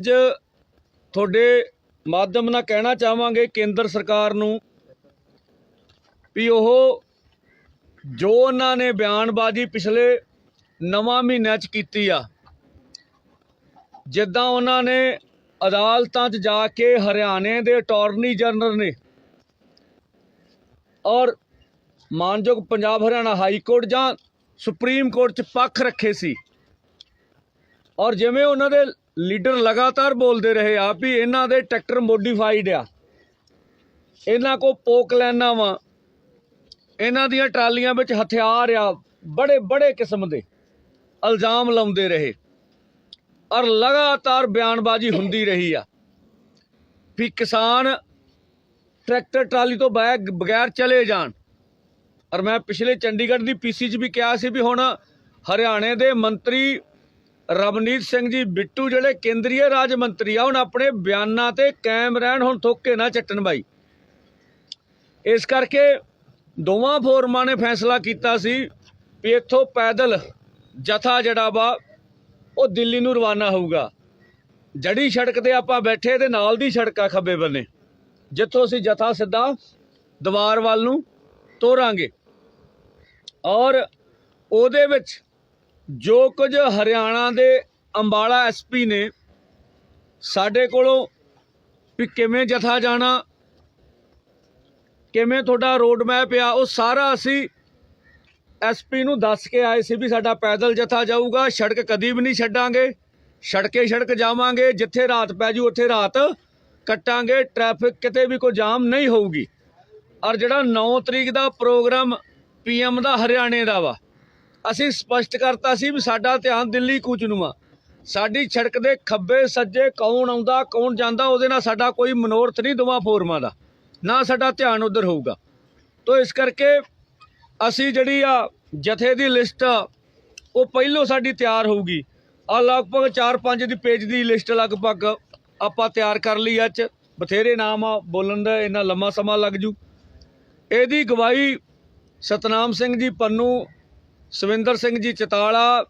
ਅੱਜ ਤੁਹਾਡੇ ਮਾਧਿਅਮ ਨਾਲ ਕਹਿਣਾ ਚਾਹਾਂਗੇ ਕੇਂਦਰ ਸਰਕਾਰ ਨੂੰ ਵੀ ਉਹ ਜੋ ਉਹਨਾਂ ਨੇ ਬਿਆਨਬਾਜ਼ੀ ਪਿਛਲੇ ਨਵਾਂ ਮਹੀਨਿਆਂ 'ਚ ਕੀਤੀ ਆ, ਜਿੱਦਾਂ ਉਹਨਾਂ ਨੇ ਅਦਾਲਤਾਂ 'ਚ ਜਾ ਕੇ ਹਰਿਆਣੇ ਦੇ ਅਟਾਰਨੀ ਜਨਰਲ ਨੇ ਔਰ ਮਾਨਯੋਗ ਪੰਜਾਬ ਹਰਿਆਣਾ ਹਾਈ ਕੋਰਟ ਜਾਂ ਸੁਪਰੀਮ ਕੋਰਟ 'ਚ ਪੱਖ ਰੱਖੇ ਸੀ ਔਰ ਜਿਵੇਂ ਉਹਨਾਂ ਦੇ ਲੀਡਰ ਲਗਾਤਾਰ ਬੋਲਦੇ ਰਹੇ ਆ ਵੀ ਇਹਨਾਂ ਦੇ ਟਰੈਕਟਰ ਮੋਡੀਫਾਈਡ ਆ। ਇਹਨਾਂ ਕੋ ਪੋਕ ਲੈਣਾ ਵਾ। ਇਹਨਾਂ ਦੀਆਂ ਟਰਾਲੀਆਂ ਵਿੱਚ ਹਥਿਆਰ ਆ ਬੜੇ ਬੜੇ ਕਿਸਮ ਦੇ ਇਲਜ਼ਾਮ ਲਾਉਂਦੇ ਰਹੇ। ਔਰ ਲਗਾਤਾਰ ਬਿਆਨਬਾਜ਼ੀ ਹੁੰਦੀ ਰਹੀ ਆ ਵੀ ਕਿਸਾਨ ਟਰੈਕਟਰ ਟਰਾਲੀ ਤੋਂ ਬੈ- ਬਗੈਰ ਚਲੇ ਜਾਣ। ਔਰ ਮੈਂ ਪਿਛਲੇ ਚੰਡੀਗੜ੍ਹ ਦੀ ਪੀਸੀ 'ਚ ਵੀ ਕਿਹਾ ਸੀ ਵੀ ਹੁਣ ਹਰਿਆਣੇ ਦੇ ਮੰਤਰੀ ਰਵਨੀਤ ਸਿੰਘ ਜੀ, ਬਿੱਟੂ ਜਿਹੜੇ ਕੇਂਦਰੀ ਰਾਜ ਮੰਤਰੀ ਆ, ਹੁਣ ਆਪਣੇ ਬਿਆਨਾਂ ਤੇ ਕਾਇਮ ਰਹਿਣ, ਹੁਣ ਥੋਕੇ ਨਾ ਚੱਟਣ ਬਾਈ। ਇਸ ਕਰਕੇ ਦੋਵਾਂ ਫੋਰਮਾਂ ਨੇ ਫੈਸਲਾ ਕੀਤਾ ਸੀ ਵੀ ਇੱਥੋਂ ਪੈਦਲ ਜਥਾ ਜਿਹੜਾ ਵਾ, ਉਹ ਦਿੱਲੀ ਨੂੰ ਰਵਾਨਾ ਹੋਊਗਾ। ਜੜੀ ਸੜਕ ਤੇ ਆਪਾਂ ਬੈਠੇ, ਤੇ ਨਾਲ ਦੀ ਸੜਕ ਆ ਖੱਬੇ ਬੰਨੇ। ਜਿੱਥੋਂ ਅਸੀਂ ਜਥਾ ਸਿੱਧਾ ਦੀਵਾਰ ਵੱਲ ਨੂੰ ਤੋਰਾਂਗੇ। ਔਰ ਉਹਦੇ ਵਿੱਚ ਜੋ ਕੁਝ ਹਰਿਆਣਾ ਦੇ ਅੰਬਾਲਾ ਐਸਪੀ ਨੇ ਸਾਡੇ ਕੋਲੋਂ ਵੀ ਕਿਵੇਂ ਜਥਾ ਜਾਣਾ, ਕਿਵੇਂ ਤੁਹਾਡਾ ਰੋਡ ਮੈਪ ਆ, ਉਹ ਸਾਰਾ ਅਸੀਂ ਐਸਪੀ ਨੂੰ ਦੱਸ ਕੇ ਆਏ ਸੀ ਵੀ ਸਾਡਾ ਪੈਦਲ ਜਥਾ ਜਾਊਗਾ, ਸੜਕ ਕਦੀ ਵੀ ਨਹੀਂ ਛੱਡਾਂਗੇ, ਸੜਕੇ ਸੜਕ ਜਾਵਾਂਗੇ, ਜਿੱਥੇ ਰਾਤ ਪੈ ਜੂ ਉੱਥੇ ਰਾਤ ਕੱਟਾਂਗੇ ਟ੍ਰੈਫਿਕ ਕਿਤੇ ਵੀ ਕੋਈ ਜਾਮ ਨਹੀਂ ਹੋਊਗੀ। ਔਰ ਜਿਹੜਾ 9 ਤਰੀਕ ਦਾ ਪ੍ਰੋਗਰਾਮ ਪੀਐਮ ਦਾ ਹਰਿਆਣੇ ਦਾ ਵਾ ਅਸੀਂ ਸਪਸ਼ਟ ਕਰਤਾ ਸੀ ਵੀ ਸਾਡਾ ਧਿਆਨ ਦਿੱਲੀ ਕੂਚ ਨੂੰ ਆ। ਸਾਡੀ ਸੜਕ ਦੇ ਖੱਬੇ ਸੱਜੇ ਕੌਣ ਆਉਂਦਾ, ਕੌਣ ਜਾਂਦਾ, ਉਹਦੇ ਨਾਲ ਸਾਡਾ ਕੋਈ ਮਨੋਰਥ ਨਹੀਂ ਦੋਵਾਂ ਫੋਰਮਾਂ ਦਾ। ਨਾ ਸਾਡਾ ਧਿਆਨ ਉਧਰ ਹੋਊਗਾ। ਤੋਂ ਇਸ ਕਰਕੇ ਅਸੀਂ ਜਿਹੜੀ ਆ ਜਥੇ ਦੀ ਲਿਸਟ ਉਹ ਪਹਿਲੋਂ ਸਾਡੀ ਤਿਆਰ ਹੋਊਗੀ। ਆ ਲਗਭਗ 4-5 ਦੀ ਪੇਜ ਦੀ ਲਿਸਟ ਲਗਭਗ ਆਪਾਂ ਤਿਆਰ ਕਰ ਲਈ ਅੱਜ। ਬਥੇਰੇ ਨਾਮ ਆ, ਬੋਲਣ ਦਾ ਇੰਨਾ ਲੰਮਾ ਸਮਾਂ ਲੱਗ ਜੂ। ਇਹਦੀ ਗਵਾਹੀ ਸਤਨਾਮ ਸਿੰਘ ਜੀ ਪੰਨੂ ਸਵਿੰਦਰ ਸਿੰਘ ਜੀ ਚਤਾਲਾ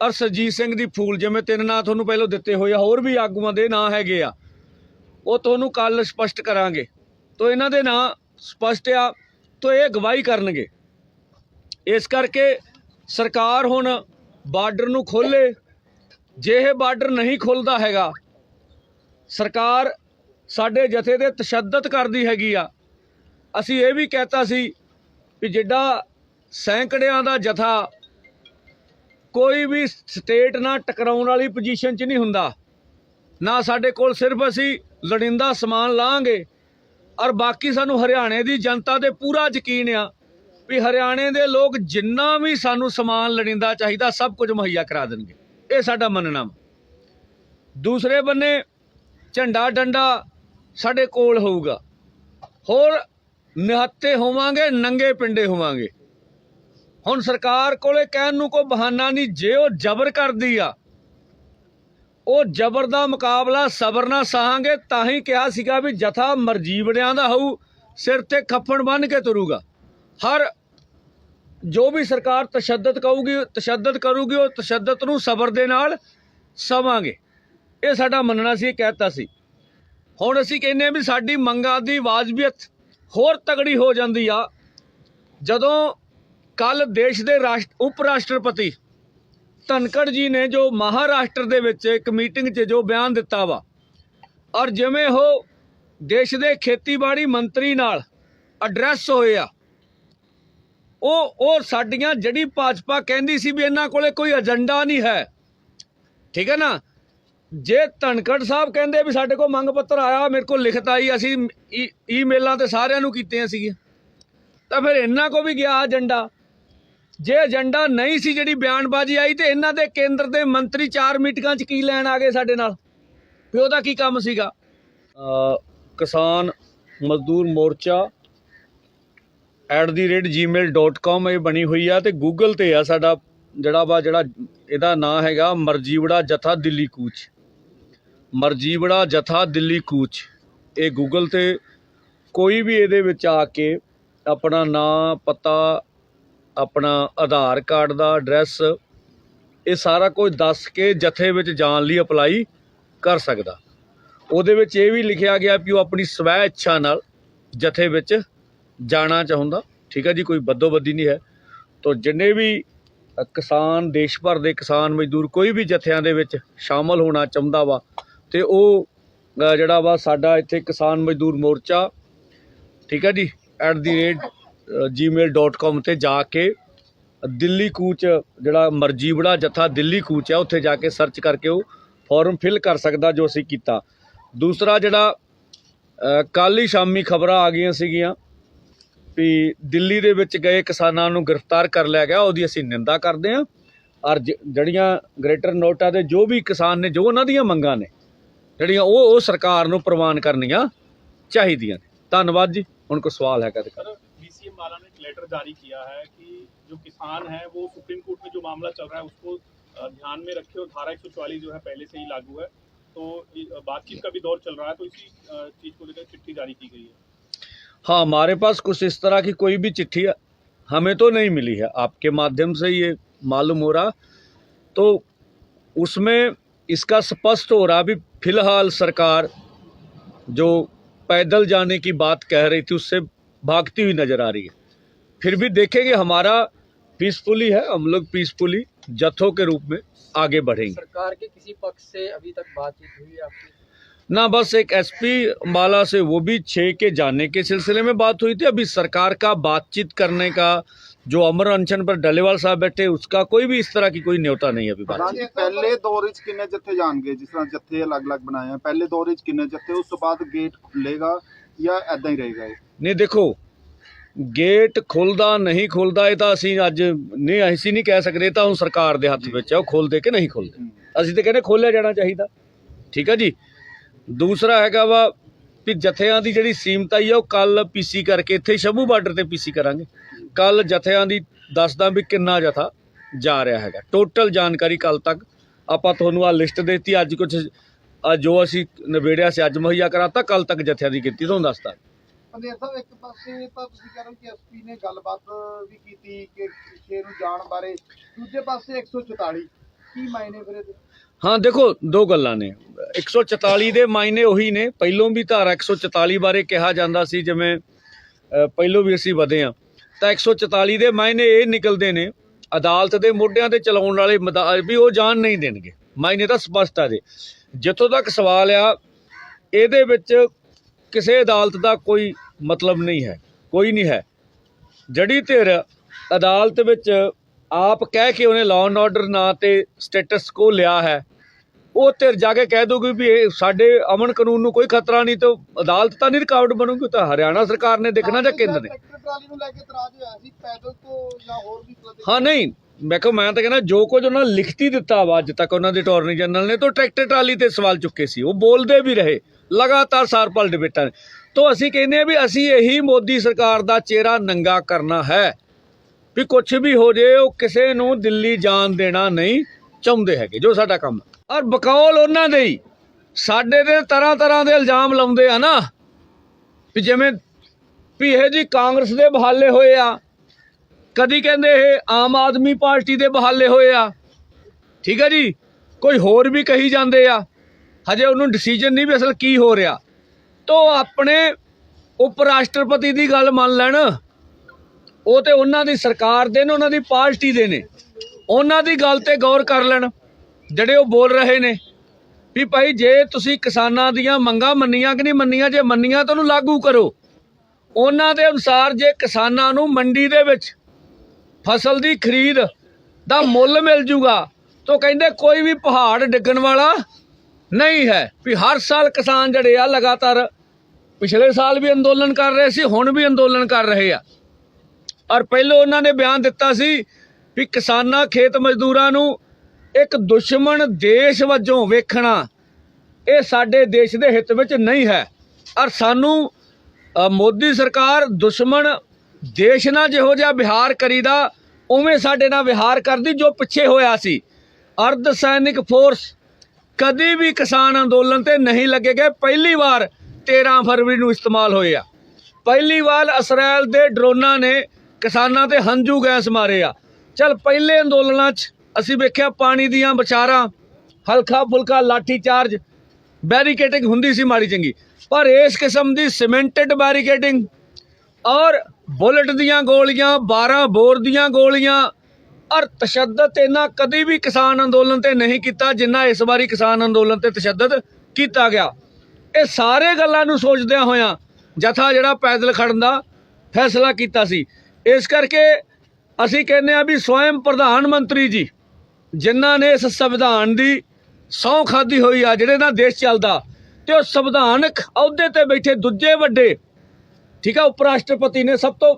ਔਰ ਸਰਜੀਤ ਸਿੰਘ ਦੀ ਫੂਲ, ਜਿਵੇਂ ਤਿੰਨ ਨਾਂ ਤੁਹਾਨੂੰ ਪਹਿਲਾਂ ਦਿੱਤੇ ਹੋਏ ਆ, ਹੋਰ ਵੀ ਆਗੂਆਂ ਦੇ ਨਾਂ ਹੈਗੇ ਆ। ਉਹ ਤੁਹਾਨੂੰ ਕੱਲ ਸਪਸ਼ਟ ਕਰਾਂਗੇ। ਤੋ ਇਹਨਾਂ ਦੇ ਨਾਂ ਸਪਸ਼ਟ ਆ, ਤੋ ਇਹ ਗਵਾਹੀ ਕਰਨਗੇ। ਇਸ ਕਰਕੇ ਸਰਕਾਰ ਹੁਣ ਬਾਰਡਰ ਨੂੰ ਖੋਲੇ ਜੇ ਇਹ ਬਾਰਡਰ ਨਹੀਂ ਖੁੱਲਦਾ ਹੈਗਾ, ਸਰਕਾਰ ਸਾਡੇ ਜਥੇ ਦੇ ਤਸ਼ੱਦਦ ਕਰਦੀ ਹੈਗੀ ਆ। ਅਸੀਂ ਇਹ ਵੀ ਕਹਿਤਾ ਸੀ ਵੀ ਜਿਹੜਾ ਸੈਂਕੜਿਆਂ ਦਾ ਜਥਾ ਕੋਈ ਵੀ ਸਟੇਟ ਨਾਲ ਟਕਰਾਉਣ ਵਾਲੀ ਪੋਜੀਸ਼ਨ 'ਚ ਨਹੀਂ ਹੁੰਦਾ। ਨਾ ਸਾਡੇ ਕੋਲ ਸਿਰਫ ਅਸੀਂ ਲੜਿੰਦਾ ਸਮਾਨ ਲਾਂਗੇ ਔਰ ਬਾਕੀ ਸਾਨੂੰ ਹਰਿਆਣੇ ਦੀ ਜਨਤਾ ਤੇ ਪੂਰਾ ਯਕੀਨ ਆ ਵੀ ਹਰਿਆਣੇ ਦੇ ਲੋਕ ਜਿੰਨਾ ਵੀ ਸਾਨੂੰ ਸਮਾਨ ਲੜਿੰਦਾ ਚਾਹੀਦਾ ਸਭ ਕੁਝ ਮੁਹੱਈਆ ਕਰਾ ਦੇਣਗੇ। ਇਹ ਸਾਡਾ ਮੰਨਣਾ ਵਾ। ਦੂਸਰੇ ਬੰਨੇ ਝੰਡਾ ਡੰਡਾ ਸਾਡੇ ਕੋਲ ਹੋਊਗਾ। ਹੋਰ ਨਿਹੱਤੇ ਹੋਵਾਂਗੇ, ਨੰਗੇ ਪਿੰਡੇ ਹੋਵਾਂਗੇ। ਹੁਣ ਸਰਕਾਰ ਕੋਲੇ ਕਹਿਣ ਨੂੰ ਕੋਈ ਬਹਾਨਾ ਨਹੀਂ, ਜੇ ਉਹ ਜ਼ਬਰ ਕਰਦੀ ਆ, ਉਹ ਜ਼ਬਰ ਦਾ ਮੁਕਾਬਲਾ ਸਬਰ ਨਾਲ ਸਾਹਾਂਗੇ, ਤਾਂ ਹੀ ਕਿਹਾ ਸੀਗਾ ਵੀ ਜਥਾ ਮਰਜੀਵੜਿਆਂ ਦਾ ਹੋਊ, ਸਿਰ ਤੇ ਖੱਫਣ ਬੰਨ ਕੇ ਤੁਰੂਗਾ। ਹਰ ਜੋ ਵੀ ਸਰਕਾਰ ਤਸ਼ੱਦਦ ਕਹੂਗੀ, ਤਸ਼ੱਦਦ ਕਰੂਗੀ, ਉਹ ਤਸ਼ੱਦਦ ਨੂੰ ਸਬਰ ਦੇ ਨਾਲ ਸਵਾਂਗੇ। ਇਹ ਸਾਡਾ ਮੰਨਣਾ ਸੀ ਕਹਿਤਾ ਸੀ। ਹੁਣ ਅਸੀਂ ਕਹਿੰਦੇ ਹਾਂ ਵੀ ਸਾਡੀ ਮੰਗਾਂ ਦੀ ਵਾਜਬੀਅਤ ਹੋਰ ਤਗੜੀ ਹੋ ਜਾਂਦੀ ਆ। ਜਦੋਂ ਕੱਲ ਦੇਸ਼ ਦੇ ਰਾਸ਼ਟ ਉਪ ਰਾਸ਼ਟਰਪਤੀ ਧਨਕੜ ਜੀ ਨੇ ਜੋ ਮਹਾਰਾਸ਼ਟਰ ਦੇ ਵਿੱਚ ਇੱਕ ਮੀਟਿੰਗ 'ਚ ਜੋ ਬਿਆਨ ਦਿੱਤਾ ਵਾ, ਔਰ ਜਿਵੇਂ ਉਹ ਦੇਸ਼ ਦੇ ਖੇਤੀਬਾੜੀ ਮੰਤਰੀ ਨਾਲ ਐਡਰੈਸ ਹੋਏ ਆ, ਉਹ ਉਹ ਸਾਡੀਆਂ ਜਿਹੜੀ ਭਾਜਪਾ ਕਹਿੰਦੀ ਸੀ ਵੀ ਇਹਨਾਂ ਕੋਲੇ ਕੋਈ ਏਜੰਡਾ ਨਹੀਂ ਹੈ, ਠੀਕ ਹੈ ਨਾ? ਜੇ ਧਨਕੜ ਸਾਹਿਬ ਕਹਿੰਦੇ ਵੀ ਸਾਡੇ ਕੋਲ ਮੰਗ ਪੱਤਰ ਆਇਆ, ਮੇਰੇ ਕੋਲ ਲਿਖਤ ਆਈ, ਅਸੀਂ ਈ- ਈਮੇਲਾਂ ਤੇ ਸਾਰਿਆਂ ਨੂੰ ਕੀਤੀਆਂ ਸੀਗੀਆਂ, ਤਾਂ ਫਿਰ ਇਹਨਾਂ ਕੋ ਵੀ ਗਿਆ ਏਜੰਡਾ ਜੇ ਏਜੰਡਾ ਨਹੀਂ ਸੀ ਜਿਹੜੀ ਬਿਆਨਬਾਜ਼ੀ ਆਈ ਤੇ ਇਹਨਾਂ ਦੇ ਕੇਂਦਰ ਦੇ ਮੰਤਰੀ ਚਾਰ ਮੀਟਿੰਗਾਂ 'ਚ ਕੀ ਲੈਣ ਆ ਗਏ ਸਾਡੇ ਨਾਲ? ਵੀ ਉਹਦਾ ਕੀ ਕੰਮ ਸੀਗਾ? ਕਿਸਾਨ ਮਜ਼ਦੂਰ ਮੋਰਚਾ @gmail.com ਇਹ ਬਣੀ ਹੋਈ ਆ ਤੇ ਗੂਗਲ ਤੇ ਆ ਸਾਡਾ ਜਿਹੜਾ ਵਾ ਜਿਹੜਾ ਇਹਦਾ ਨਾਂ ਹੈਗਾ ਮਰਜੀਵੜਾ ਜਥਾ ਦਿੱਲੀ ਕੂਚ। ਮਰਜੀਵੜਾ ਜਥਾ ਦਿੱਲੀ ਕੂਚ। ਇਹ ਗੂਗਲ ਤੇ ਕੋਈ ਵੀ ਇਹਦੇ ਵਿੱਚ ਆ ਕੇ ਆਪਣਾ ਨਾਂ, ਪਤਾ ਆਪਣਾ ਆਧਾਰ ਕਾਰਡ ਦਾ ਐਡਰੈਸ ਇਹ ਸਾਰਾ ਕੁਝ ਦੱਸ ਕੇ ਜਥੇ ਵਿੱਚ ਜਾਣ ਲਈ ਅਪਲਾਈ ਕਰ ਸਕਦਾ। ਉਹਦੇ ਵਿੱਚ ਇਹ ਵੀ ਲਿਖਿਆ ਗਿਆ ਕਿ ਉਹ ਆਪਣੀ ਸਵੈ ਇੱਛਾ ਨਾਲ ਜਥੇ ਵਿੱਚ ਜਾਣਾ ਚਾਹੁੰਦਾ। ਠੀਕ ਹੈ ਜੀ, ਕੋਈ ਬੱਦੋਬੱਦੀ ਨਹੀਂ ਹੈ। ਤੋ ਜਿੰਨੇ ਵੀ ਕਿਸਾਨ, ਦੇਸ਼ ਭਰ ਦੇ ਕਿਸਾਨ ਮਜ਼ਦੂਰ ਕੋਈ ਵੀ ਜਥਿਆਂ ਦੇ ਵਿੱਚ ਸ਼ਾਮਲ ਹੋਣਾ ਚਾਹੁੰਦਾ ਵਾ, ਤੇ ਉਹ ਜਿਹੜਾ ਵਾ ਸਾਡਾ ਇੱਥੇ ਕਿਸਾਨ ਮਜ਼ਦੂਰ ਮੋਰਚਾ, ਠੀਕ ਹੈ ਜੀ ਐਟ ਦੀ ਰੇਟ @gmail.com ਤੇ ਜਾ ਕੇ ਦਿੱਲੀ ਕੂਚ ਜਿਹੜਾ ਮਰਜੀਵੜਾ ਜਥਾ ਦਿੱਲੀ ਕੂਚ ਹੈ ਉੱਥੇ ਜਾ ਕੇ ਸਰਚ ਕਰਕੇ ਉਹ ਫਾਰਮ ਫਿਲ ਕਰ ਸਕਦਾ ਜੋ ਅਸੀਂ ਕੀਤਾ। ਦੂਸਰਾ ਜਿਹੜਾ ਕੱਲ ਹੀ ਸ਼ਾਮੀ ਖਬਰਾਂ ਆ ਗਈਆਂ ਸੀਗੀਆਂ ਵੀ ਦਿੱਲੀ ਦੇ ਵਿੱਚ ਗਏ ਕਿਸਾਨਾਂ ਨੂੰ ਗ੍ਰਿਫਤਾਰ ਕਰ ਲਿਆ ਗਿਆ, ਉਹਦੀ ਅਸੀਂ ਨਿੰਦਾ ਕਰਦੇ ਹਾਂ। ਔਰ ਜਿਹੜੀਆਂ ਗ੍ਰੇਟਰ ਨੋਟਾ ਦੇ ਜੋ ਵੀ ਕਿਸਾਨ ਨੇ, ਜੋ ਉਹਨਾਂ ਦੀਆਂ ਮੰਗਾਂ ਨੇ, ਜਿਹੜੀਆਂ ਉਹ ਉਹ ਸਰਕਾਰ ਨੂੰ ਪ੍ਰਵਾਨ ਕਰਨੀਆਂ ਚਾਹੀਦੀਆਂ ਨੇ। ਧੰਨਵਾਦ ਜੀ, ਹੁਣ ਕੋਈ ਸਵਾਲ ਹੈਗਾ ਤੇ सर वाला ने एक लेटर जारी किया है कि जो किसान है, वो सुप्रीम कोर्ट में जो मामला चल रहा है, उसको ध्यान में रखे और धारा 144 जो है, पहले से ही लागू है। तो बातचीत का भी दौर चल रहा है तो इसी चीज़ को लेकर चिट्ठी जारी की गई है। हाँ हमारे पास कुछ इस तरह की कोई भी चिट्ठी हमें तो नहीं मिली है। आपके माध्यम से ये मालूम हो रहा। तो उसमें इसका स्पष्ट हो रहा भी फ़िलहाल सरकार जो पैदल जाने की बात कह रही थी, उससे भागती हुई नजर आ रही है फिर भी देखेंगे हमारा पीसफुली है हम लोग पीसफुली जत्थों के रूप में आगे बढ़ेंगे सरकार के किसी पक्ष से अभी तक बातचीत हुई है आपकी ना बस एक एसपी अम्बाला से वो भी छः के जाने के सिलसिले में बात हुई थी अभी सरकार का बातचीत करने का जो अमर अनशन पर डलेवाल साहब बैठे उसका कोई भी इस तरह की कोई न्योता नहीं है अभी बात ਹਾਂਜੀ ਪਹਿਲੇ ਦੌਰ ਵਿੱਚ ਕਿੰਨੇ ਜੱਥੇ ਜਾਣਗੇ ਜਿਸ ਤਰ੍ਹਾਂ ਜੱਥੇ ਅਲੱਗ-ਅਲੱਗ ਬਣਾਏ ਆ ਪਹਿਲੇ ਦੌਰ ਵਿੱਚ ਕਿੰਨੇ ਜੱਥੇ ਉਸ ਤੋਂ ਬਾਅਦ ਗੇਟ ਖੁੱਲੇਗਾ ਜਾਂ ਐਦਾਂ ਹੀ ਰਹੇਗਾ ਇਹ ਨਹੀਂ, ਦੇਖੋ, ਗੇਟ ਖੁੱਲਦਾ, ਨਹੀਂ ਖੁੱਲਦਾ, ਇਹ ਤਾਂ ਅਸੀਂ ਅੱਜ, ਨਹੀਂ, ਅਸੀਂ ਨਹੀਂ ਕਹਿ ਸਕਦੇ ਤਾਂ ਹੁਣ ਸਰਕਾਰ ਦੇ ਹੱਥ ਵਿੱਚ ਹੈ ਉਹ ਖੋਲਦੇ ਕਿ ਨਹੀਂ ਖੋਲਦੇ? ਅਸੀਂ ਤਾਂ ਕਹਿੰਦੇ ਖੋਲਿਆ ਜਾਣਾ ਚਾਹੀਦਾ। ਠੀਕ ਹੈ ਜੀ? ਦੂਸਰਾ ਹੈਗਾ ਵਾ ਵੀ ਜਥਿਆਂ ਦੀ ਜਿਹੜੀ ਸੀਮਤਾਈ ਆ, ਉਹ ਕੱਲ ਪੀਸੀ ਕਰਕੇ ਇੱਥੇ ਸ਼ੰਭੂ ਬਾਰਡਰ ਤੇ ਪੀਸੀ ਕਰਾਂਗੇ। ਕੱਲ ਜਥਿਆਂ ਦੀ ਦੱਸਦਾ ਵੀ ਕਿੰਨਾ ਜਥਾ ਜਾ ਰਿਹਾ ਹੈਗਾ। ਟੋਟਲ ਜਾਣਕਾਰੀ ਕੱਲ ਤੱਕ ਆਪਾਂ ਤੁਹਾਨੂੰ ਆ ਲਿਸਟ ਦੇਤੀ, ਅੱਜ ਕੁਝ ਜੋ ਅਸੀਂ ਨਵੇੜਿਆ ਸੀ, ਅੱਜ ਮੁਹੱਈਆ ਕਰਾਤਾ ਕੱਲ ਤੱਕ ਜਥਿਆਂ ਦੀ ਕੀਤੀ ਤੁਹਾਨੂੰ ਦੱਸਦਾ। ਪੰਦੇਰ ਸਾਹਿਬ ਇੱਕ ਪਾਸੇ ਤਾਂ ਤੁਸੀਂ ਕਹਿ ਰਹੇ ਕਿ ਐਸਪੀ ਨੇ ਗੱਲਬਾਤ ਵੀ ਕੀਤੀ ਕਿ ਪਿੱਛੇ ਨੂੰ ਜਾਣ ਬਾਰੇ, ਦੂਜੇ ਪਾਸੇ 144 ਕੀ ਮਾਇਨੇ ਫਿਰ ਇਹਦੇ? ਹਾਂ, ਦੇਖੋ, ਦੋ ਗੱਲਾਂ ਨੇ। 144 ਦੇ ਮਾਇਨੇ ਉਹੀ ਨੇ। ਪਹਿਲੋਂ ਵੀ ਧਾਰਾ 144 ਬਾਰੇ ਕਿਹਾ ਜਾਂਦਾ ਸੀ, ਜਿਵੇਂ ਪਹਿਲੋਂ ਵੀ ਅਸੀਂ ਵਧੇ ਆ ਤਾਂ 144 ਦੇ ਮਾਇਨੇ ਇਹ ਨਿਕਲਦੇ ਨੇ, ਅਦਾਲਤ ਦੇ ਮੋਢਿਆਂ ਤੇ ਚਲਾਉਣ ਵਾਲੇ ਮਦਾ- ਵੀ ਉਹ ਜਾਣ ਨਹੀਂ ਦੇਣਗੇ। ਮਾਇਨੇ ਤਾਂ ਸਪਸ਼ਟ ਆ ਜੇ। ਜਿੱਥੋਂ ਤੱਕ ਸਵਾਲ ਆ, ਇਹਦੇ ਵਿੱਚ ਕਿਸੇ ਅਦਾਲਤ ਦਾ ਕੋਈ ਮਤਲਬ ਨਹੀਂ ਹੈ ਕੋਈ ਨਹੀਂ ਹੈ। ਜੜੀ ਧਿਰ ਅਦਾਲਤ ਵਿੱਚ ਆਪ ਕਹਿ ਕੇ ਉਹਨੇ ਲਾਅ ਐਂਡ ਆਰਡਰ ਨਾਂ ਤੇ ਸਟੇਟਸ ਕੋ ਲਿਆ ਹੈ। ਉਹ ਧਿਰ ਜਾ ਕੇ ਕਹਿ ਦੋਗੀ ਵੀ ਇਹ ਸਾਡੇ ਅਮਨ ਕਾਨੂੰਨ ਨੂੰ ਕੋਈ ਖਤਰਾ ਨਹੀਂ ਤਾਂ ਅਦਾਲਤ ਤਾਂ ਨਹੀਂ ਰੁਕਾਵਟ ਬਣੂਗੀ ਤਾਂ ਹਰਿਆਣਾ ਸਰਕਾਰ ਨੇ ਦੇਖਣਾ ਜਾਂ ਕੇਂਦਰ ਨੇ। ਹਾਂ ਨਹੀਂ ਮੈਂ ਕਹਾਂ ਮੈਂ ਤਾਂ ਕਹਿੰਦਾ ਜੋ ਕੁਝ ਉਹਨਾਂ ਲਿਖਤੀ ਦਿੱਤਾ ਵਾ ਅੱਜ ਤੱਕ ਉਹਨਾਂ ਦੇ ਅਟਾਰਨੀ ਜਨਰਲ ਨੇ ਤਾਂ ਟਰੈਕਟਰ ਟਰਾਲੀ ਤੇ ਸਵਾਲ ਚੁੱਕੇ ਸੀ ਉਹ ਬੋਲਦੇ ਵੀ ਰਹੇ ਲਗਾਤਾਰ ਸਾਰਪਲ ਡਿਬੇਟਾਂ ਤੋਂ ਅਸੀਂ ਕਹਿੰਦੇ ਆ ਵੀ ਅਸੀਂ ਇਹੀ ਮੋਦੀ ਸਰਕਾਰ ਦਾ ਚਿਹਰਾ ਨੰਗਾ ਕਰਨਾ ਹੈ। ਵੀ ਕੁਝ ਵੀ ਹੋ ਜੇ, ਉਹ ਕਿਸੇ ਨੂੰ ਦਿੱਲੀ ਜਾਣ ਦੇਣਾ ਨਹੀਂ ਚਾਹੁੰਦੇ ਹੈਗੇ, ਜੋ ਸਾਡਾ ਕੰਮ। ਔਰ ਬਕੌਲ ਉਹਨਾਂ ਦੇ ਹੀ। ਸਾਡੇ ਤੇ ਤਰ੍ਹਾਂ ਤਰ੍ਹਾਂ ਦੇ ਇਲਜ਼ਾਮ ਲਾਉਂਦੇ ਆ ਨਾ। ਵੀ ਜਿਵੇਂ ਵੀ ਇਹ ਜੀ ਕਾਂਗਰਸ ਦੇ ਬਹਾਲੇ ਹੋਏ ਆ। ਕਦੀ ਕਹਿੰਦੇ ਇਹ ਆਮ ਆਦਮੀ ਪਾਰਟੀ ਦੇ ਬਹਾਲੇ ਹੋਏ ਆ। ਠੀਕ ਹੈ ਜੀ? ਕੋਈ ਹੋਰ ਵੀ ਕਹੀ ਜਾਂਦੇ ਆ। ਹਜੇ ਉਹਨੂੰ ਡਿਸੀਜਨ ਨਹੀਂ ਵੀ ਅਸਲ ਕੀ ਹੋ ਰਿਹਾ। ਤੋਂ ਆਪਣੇ ਉਪ ਰਾਸ਼ਟਰਪਤੀ ਦੀ ਗੱਲ ਮੰਨ ਲੈਣ, ਉਹ ਤੇ ਉਹਨਾਂ ਦੀ ਸਰਕਾਰ ਦੇ ਨੇ, ਉਹਨਾਂ ਦੀ ਪਾਰਟੀ ਦੇ ਨੇ। ਉਹਨਾਂ ਦੀ ਗੱਲ ਤੇ ਗੌਰ ਕਰ ਲੈਣ, ਜਿਹੜੇ ਉਹ ਬੋਲ ਰਹੇ ਨੇ, ਵੀ ਭਾਈ ਜੇ ਤੁਸੀਂ ਕਿਸਾਨਾਂ ਦੀਆਂ ਮੰਗਾਂ ਮੰਨੀਆਂ ਕਿ ਨਹੀਂ ਮੰਨੀਆਂ, ਜੇ ਮੰਨੀਆਂ ਤਾਂ ਉਹਨੂੰ ਲਾਗੂ ਕਰੋ। ਉਹਨਾਂ ਦੇ ਅਨੁਸਾਰ ਜੇ ਕਿਸਾਨਾਂ ਨੂੰ ਮੰਡੀ ਦੇ ਵਿੱਚ ਫਸਲ ਦੀ ਖਰੀਦ ਦਾ ਮੁੱਲ ਮਿਲ ਜੂਗਾ, ਤਾਂ ਕਹਿੰਦੇ ਕੋਈ ਵੀ ਪਹਾੜ ਡਿੱਗਣ ਵਾਲਾ ਨਹੀਂ ਹੈ ਵੀ ਹਰ ਸਾਲ ਕਿਸਾਨ ਜਿਹੜੇ ਆ ਲਗਾਤਾਰ ਪਿਛਲੇ ਸਾਲ ਵੀ ਅੰਦੋਲਨ ਕਰ ਰਹੇ ਸੀ, ਹੁਣ ਵੀ ਅੰਦੋਲਨ ਕਰ ਰਹੇ ਆ। ਔਰ ਪਹਿਲਾਂ ਉਹਨਾਂ ਨੇ ਬਿਆਨ ਦਿੱਤਾ ਸੀ ਵੀ ਕਿਸਾਨਾਂ, ਖੇਤ ਮਜ਼ਦੂਰਾਂ ਨੂੰ ਇੱਕ ਦੁਸ਼ਮਣ ਦੇਸ਼ ਵਜੋਂ ਵੇਖਣਾ, ਇਹ ਸਾਡੇ ਦੇਸ਼ ਦੇ ਹਿੱਤ ਵਿੱਚ ਨਹੀਂ ਹੈ। ਔਰ ਸਾਨੂੰ ਮੋਦੀ ਸਰਕਾਰ ਦੁਸ਼ਮਣ ਦੇਸ਼ ਨਾਲ ਜਿਹੋ ਜਿਹਾ ਵਿਹਾਰ ਕਰੀਦਾ, ਉਵੇਂ ਸਾਡੇ ਨਾਲ ਵਿਹਾਰ ਕਰਦੀ ਜੋ ਪਿੱਛੇ ਹੋਇਆ ਸੀ। ਅਰਧ ਸੈਨਿਕ ਫੋਰਸ ਕਦੀ ਵੀ ਕਿਸਾਨ ਅੰਦੋਲਨ ਤੇ ਨਹੀਂ ਲੱਗੇ ਗਏ ਪਹਿਲੀ ਵਾਰ 13 ਫਰਵਰੀ ਨੂੰ ਇਸਤੇਮਾਲ ਹੋਏ ਆ। ਪਹਿਲੀ ਵਾਰ ਇਸਰਾਇਲ ਦੇ ਡਰੋਨਾਂ ਨੇ ਕਿਸਾਨਾਂ ਤੇ ਹੰਝੂ ਗੈਸ ਮਾਰੇ ਆ। ਚਲ ਪਹਿਲੇ ਅੰਦੋਲਨਾਂ 'ਚ ਅਸੀਂ ਵੇਖਿਆ ਪਾਣੀ ਦੀਆਂ ਵਿਚਾਰਾਂ ਹਲਕਾ ਫੁਲਕਾ ਲਾਠੀ ਚਾਰਜ ਬੈਰੀਕੇਡਿੰਗ ਹੁੰਦੀ ਸੀ ਮਾੜੀ ਚੰਗੀ। ਪਰ ਇਸ ਕਿਸਮ ਦੀ ਸਿਮੈਂਟਡ ਬੈਰੀਕੇਟਿੰਗ ਔਰ ਬੁਲਟ ਦੀਆਂ ਗੋਲੀਆਂ 12 ਬੋਰ ਦੀਆਂ ਗੋਲੀਆਂ ਔਰ ਤਸ਼ੱਦਦ ਇਹਨਾਂ ਕਦੀ ਵੀ ਕਿਸਾਨ ਅੰਦੋਲਨ ਤੇ ਨਹੀਂ ਕੀਤਾ ਜਿੰਨਾ ਇਸ ਵਾਰੀ ਕਿਸਾਨ ਅੰਦੋਲਨ ਤੇ ਤਸ਼ੱਦਦ ਕੀਤਾ ਗਿਆ। ਇਹ ਸਾਰੇ ਗੱਲਾਂ ਨੂੰ ਸੋਚਦਿਆਂ ਹੋਇਆਂ ਜਥਾ ਜਿਹੜਾ ਪੈਦਲ ਖੜਨ ਦਾ ਫੈਸਲਾ ਕੀਤਾ ਸੀ। ਇਸ ਕਰਕੇ ਅਸੀਂ ਕਹਿੰਦੇ ਆ ਵੀ ਸਵੈਮ ਪ੍ਰਧਾਨ ਮੰਤਰੀ ਜੀ, ਜਿਨ੍ਹਾਂ ਨੇ ਇਸ ਸੰਵਿਧਾਨ ਦੀ ਸਹੁੰ ਖਾਦੀ ਹੋਈ ਆ, ਜਿਹੜੇ ਨਾਲ ਦੇਸ਼ ਚੱਲਦਾ, ਤੇ ਉਹ ਸੰਵਿਧਾਨਕ ਅਹੁਦੇ ਤੇ ਬੈਠੇ ਦੂਜੇ ਵੱਡੇ, ਠੀਕ ਆ ਉਪ ਰਾਸ਼ਟਰਪਤੀ ਨੇ ਸਭ ਤੋਂ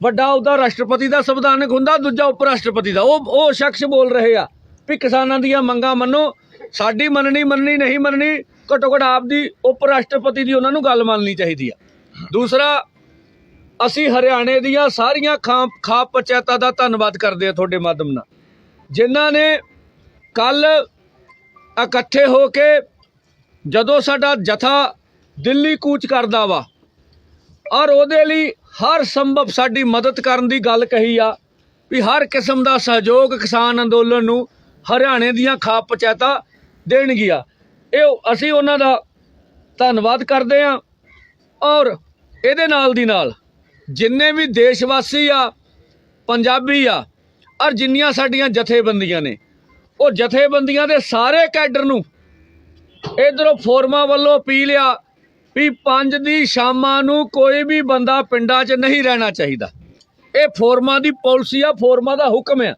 ਵੱਡਾ ਉਹਦਾ ਰਾਸ਼ਟਰਪਤੀ ਦਾ ਸੰਵਿਧਾਨਕ ਹੁੰਦਾ, ਦੂਜਾ ਉਪ ਰਾਸ਼ਟਰਪਤੀ ਦਾ। ਉਹ ਉਹ ਸ਼ਖਸ ਬੋਲ ਰਹੇ ਆ ਵੀ ਕਿਸਾਨਾਂ ਦੀਆਂ ਮੰਗਾਂ ਮੰਨੋ, ਸਾਡੀ ਮੰਨਣੀ ਮੰਨਣੀ, ਨਹੀਂ ਮੰਨਣੀ, ਘੱਟੋ ਘੱਟ ਆਪਦੀ ਉਪ ਰਾਸ਼ਟਰਪਤੀ ਦੀ ਉਹਨਾਂ ਨੂੰ ਗੱਲ ਮੰਨਣੀ ਚਾਹੀਦੀ ਆ। ਦੂਸਰਾ, ਅਸੀਂ ਹਰਿਆਣੇ ਦੀਆਂ ਸਾਰੀਆਂ ਖਾਪ ਖਾਪ ਪੰਚਾਇਤਾਂ ਦਾ ਧੰਨਵਾਦ ਕਰਦੇ ਆ ਤੁਹਾਡੇ ਮਾਧਮ ਨਾਲ। ਜਿਨ੍ਹਾਂ ਨੇ ਕੱਲ ਇਕੱਠੇ ਹੋ ਕੇ ਜਦੋਂ ਸਾਡਾ ਜਥਾ ਦਿੱਲੀ ਕੂਚ ਕਰਦਾ ਵਾ, ਔਰ ਉਹਦੇ ਲਈ ਹਰ ਸੰਭਵ ਸਾਡੀ ਮਦਦ ਕਰਨ ਦੀ ਗੱਲ ਕਹੀ ਆ ਵੀ ਹਰ ਕਿਸਮ ਦਾ ਸਹਿਯੋਗ ਕਿਸਾਨ ਅੰਦੋਲਨ ਨੂੰ ਹਰਿਆਣੇ ਦੀਆਂ ਖਾਪ ਪੰਚਾਇਤਾਂ ਦੇਣਗੀਆਂ। ਇਹ ਅਸੀਂ ਉਹਨਾਂ ਦਾ ਧੰਨਵਾਦ ਕਰਦੇ ਆ ਔਰ ਇਹਦੇ ਨਾਲ ਦੀ ਨਾਲ ਜਿੰਨੇ ਵੀ ਦੇਸ਼ ਵਾਸੀ ਆ, ਪੰਜਾਬੀ ਆ, ਔਰ ਜਿੰਨੀਆਂ ਸਾਡੀਆਂ ਜਥੇਬੰਦੀਆਂ ਨੇ, ਉਹ ਜਥੇਬੰਦੀਆਂ ਦੇ ਸਾਰੇ ਕੈਡਰ ਨੂੰ ਇਧਰੋਂ ਫੋਰਮਾਂ ਵੱਲੋਂ ਅਪੀਲ ਆ ਵੀ ਪੰਜ ਦੀ ਸ਼ਾਮਾਂ ਨੂੰ ਕੋਈ ਵੀ ਬੰਦਾ ਪਿੰਡਾਂ 'ਚ ਨਹੀਂ ਰਹਿਣਾ ਚਾਹੀਦਾ। ਇਹ ਫੋਰਮਾਂ ਦੀ ਪਾਲਿਸੀ ਆ, ਫੋਰਮਾਂ ਦਾ ਹੁਕਮ ਆ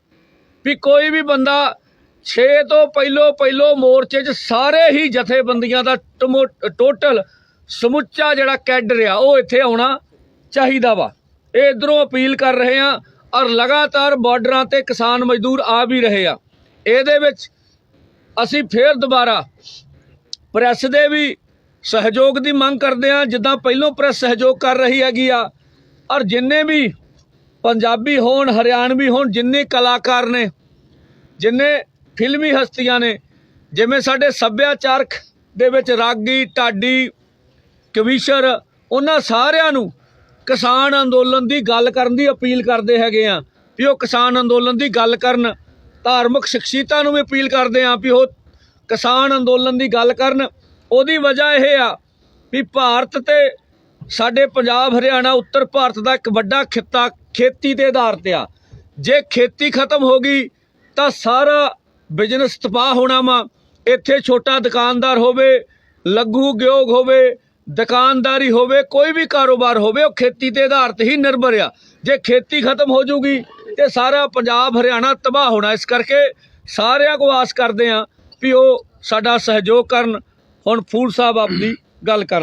ਵੀ ਕੋਈ ਵੀ ਬੰਦਾ 6 ਤੋਂ ਪਹਿਲੋ ਪਹਿਲੋ ਮੋਰਚੇ 'ਚ ਸਾਰੇ ਹੀ ਜਥੇਬੰਦੀਆਂ ਦਾ ਟਮੋ- ਟੋਟਲ ਸਮੁੱਚਾ ਜਿਹੜਾ ਕੈਡਰ ਆ, ਉਹ ਇੱਥੇ ਆਉਣਾ ਚਾਹੀਦਾ ਵਾ। ਇਹ ਇਧਰੋਂ ਅਪੀਲ ਕਰ ਰਹੇ ਆ ਔਰ ਲਗਾਤਾਰ ਬਾਰਡਰਾਂ ਤੇ ਕਿਸਾਨ ਮਜ਼ਦੂਰ ਆ ਵੀ ਰਹੇ ਆ। ਇਹਦੇ ਵਿੱਚ ਅਸੀਂ ਫੇਰ ਦੁਬਾਰਾ ਪ੍ਰੈਸ ਦੇ ਵੀ ਸਹਿਯੋਗ ਦੀ ਮੰਗ ਕਰਦੇ ਆ, ਜਿੱਦਾਂ ਪਹਿਲੋਂ ਪ੍ਰੈਸ ਸਹਿਯੋਗ ਕਰ ਰਹੀ ਹੈਗੀ ਆ, ਔਰ ਜਿੰਨੇ ਵੀ ਪੰਜਾਬੀ ਹੋਣ, ਹਰਿਆਣਵੀ ਹੋਣ, ਜਿੰਨੇ ਕਲਾਕਾਰ ਨੇ, ਜਿੰਨੇ ਫਿਲਮੀ ਹਸਤੀਆਂ ਨੇ, ਜਿਵੇਂ ਸਾਡੇ ਸੱਭਿਆਚਾਰਕ ਦੇ ਵਿੱਚ ਰਾਗੀ, ਢਾਡੀ, ਕਵੀਸ਼ਰ, ਉਹਨਾਂ ਸਾਰਿਆਂ ਨੂੰ ਕਿਸਾਨ ਅੰਦੋਲਨ ਦੀ ਗੱਲ ਕਰਨ ਦੀ ਅਪੀਲ ਕਰਦੇ ਹੈਗੇ ਆ, ਵੀ ਉਹ ਕਿਸਾਨ ਅੰਦੋਲਨ ਦੀ ਗੱਲ ਕਰਨ, ਧਾਰਮਿਕ ਸ਼ਖਸੀਅਤਾਂ ਨੂੰ ਵੀ ਅਪੀਲ ਕਰਦੇ ਆ, ਵੀ ਉਹ ਕਿਸਾਨ ਅੰਦੋਲਨ ਦੀ ਗੱਲ ਕਰਨ ਉਹਦੀ ਵਜ੍ਹਾ ਇਹ ਆ ਵੀ ਭਾਰਤ ਤੇ ਸਾਡੇ ਪੰਜਾਬ, ਹਰਿਆਣਾ, ਉੱਤਰ ਭਾਰਤ ਦਾ ਇੱਕ ਵੱਡਾ ਖਿੱਤਾ ਖੇਤੀ ਦੇ ਆਧਾਰ ਤੇ ਆ। ਜੇ ਖੇਤੀ ਖਤਮ ਹੋ ਗਈ ਤਾਂ ਸਾਰਾ ਬਿਜ਼ਨਸ ਤਬਾਹ ਹੋਣਾ ਵਾ। ਇੱਥੇ ਛੋਟਾ ਦੁਕਾਨਦਾਰ ਹੋਵੇ, ਲਘੂ ਉਦਯੋਗ ਹੋਵੇ, ਦੁਕਾਨਦਾਰੀ ਹੋਵੇ, ਕੋਈ ਵੀ ਕਾਰੋਬਾਰ ਹੋਵੇ, ਉਹ ਖੇਤੀ ਤੇ ਆਧਾਰਿਤ ਹੀ ਨਿਰਭਰ ਆ। ਜੇ ਖੇਤੀ ਖਤਮ ਹੋ ਜਾਊਗੀ ਤੇ ਸਾਰਾ ਪੰਜਾਬ, ਹਰਿਆਣਾ ਤਬਾਹ ਹੋਣਾ। ਇਸ ਕਰਕੇ ਸਾਰਿਆਂ ਕੋ ਆਸ ਕਰਦੇ ਆ ਵੀ ਉਹ ਸਾਡਾ ਸਹਿਯੋਗ ਕਰਨ ਹੁਣ ਫੂਲ ਸਾਹਿਬ ਆਪਣੀ ਗੱਲ ਕਰ